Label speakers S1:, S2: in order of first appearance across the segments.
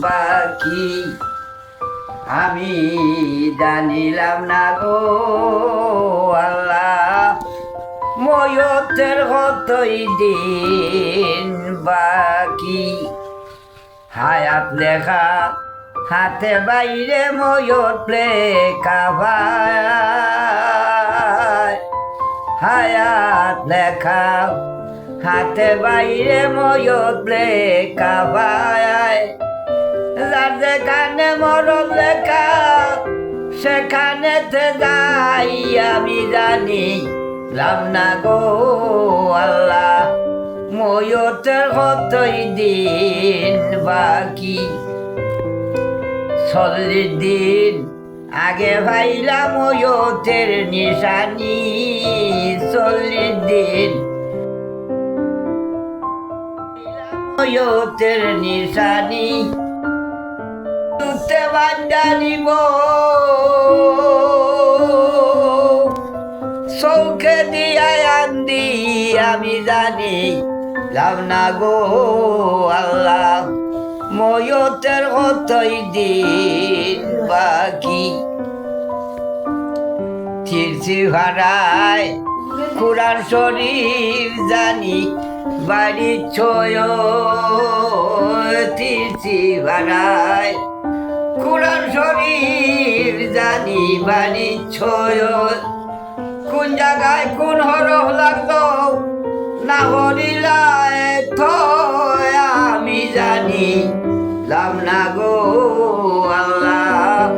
S1: বাকি। আমি জানিলাম না গো আল্লাহ ময়তের কতই দিন বাকি। হায়াত লেখা হাতে বাইরে ময়ত প্লে ভাই হায়াত লেখা হাতে বাইরে ময়ত লেখা ভাই। যার যেখানে মরণ লেখা, সেখানে যাই, আমি জানি লাভ না গো আল্লাহ। ময়তের কতই দিন বাকি? চল্লিশ দিন আগে ভাইলাম ময়তের নিশানি। চল্লিশ দিন ময়তের নিশানি। তুতে বান্দানিব চৌখে দিয়াই আন্দি, আমি জানি লাভ না গো আল্লাহ। ময়তের কতই দিন বাকি। তিরছি ভাড়ায় কোরআন শরীফ জানি বাড়ি ছয় ভাড়ায় কোরআন শরীফ জানি বাড়ি ছয়। কোন জায়গায় কোন হরফ লাগল, না হরিলায় থয়, আমি জানি। লাভ না গো আল্লাহ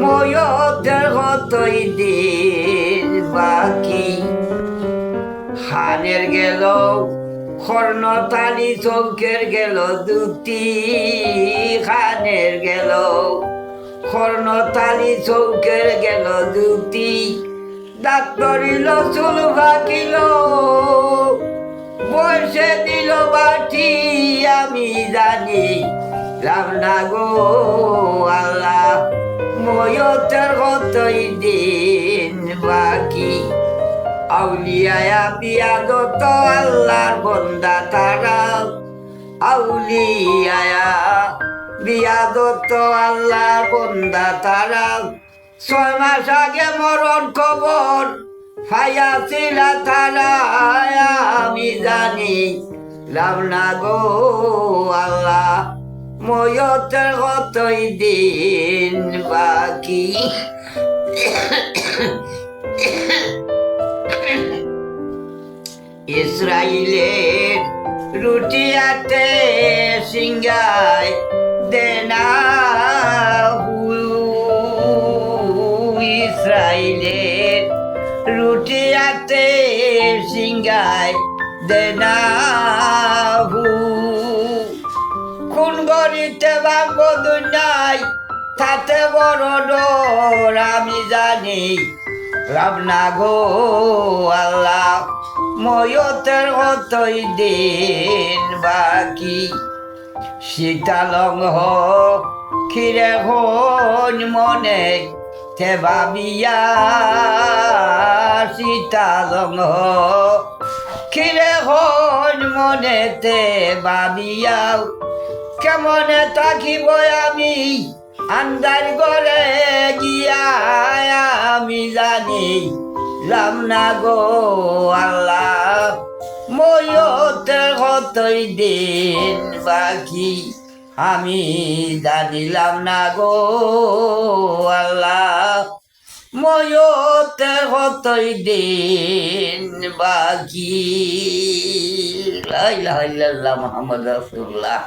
S1: ময়তের কতই দিন বাকি। হানের গেল কর্ণতালি চৌকের গেল, দুটি খানের গেল। কর্ণতালি চৌকের গেল, দুটি দাঁত ডাক্তরিল চুল ভাকিল বসে দিল বাটি, আমি জানি, রাম না গো আল্লাহ ময়তের কতই বাকি আউলিয়া বিয়া দত আল্লাহর বন্দা তারা। বিয়া দত আল্লাহর বন্দা তারা। ছয় মাস আগে মরণ খবর ফাইয়াছিল তারা আমি জানি। লাভ না গো আল্লাহ ময়তের কতই দিন বাকি। ইসরায়েলের রুটি আতে সিঙ্গায় দেনা ইসরায়েলের রুটি আতে সিঙ্গায় দেনা কোন গরিতে ভাগ্য দুনিয়ায় তাতে বড় আমি জানি। রাব না গো আল্লাহ। ময়তের কতই দিন বাকি। শীতালং হ খিরে হন মনে তে ভাবিয়া শীতালং হ খিরে হন মনে তে ভাবিয়াও কেমনে থাকিব আমি? আন্দার করে গিয়া আমি জানি। লাম না গো আল্লাহ। ময়তের কতই দিন বাকি, আমি জানিলাম না গো আল্লাহ। ময়তের কতই দিন বাকি। লা ইলাহা ইল্লাল্লাহ মুহাম্মদ রাসূলুল্লাহ।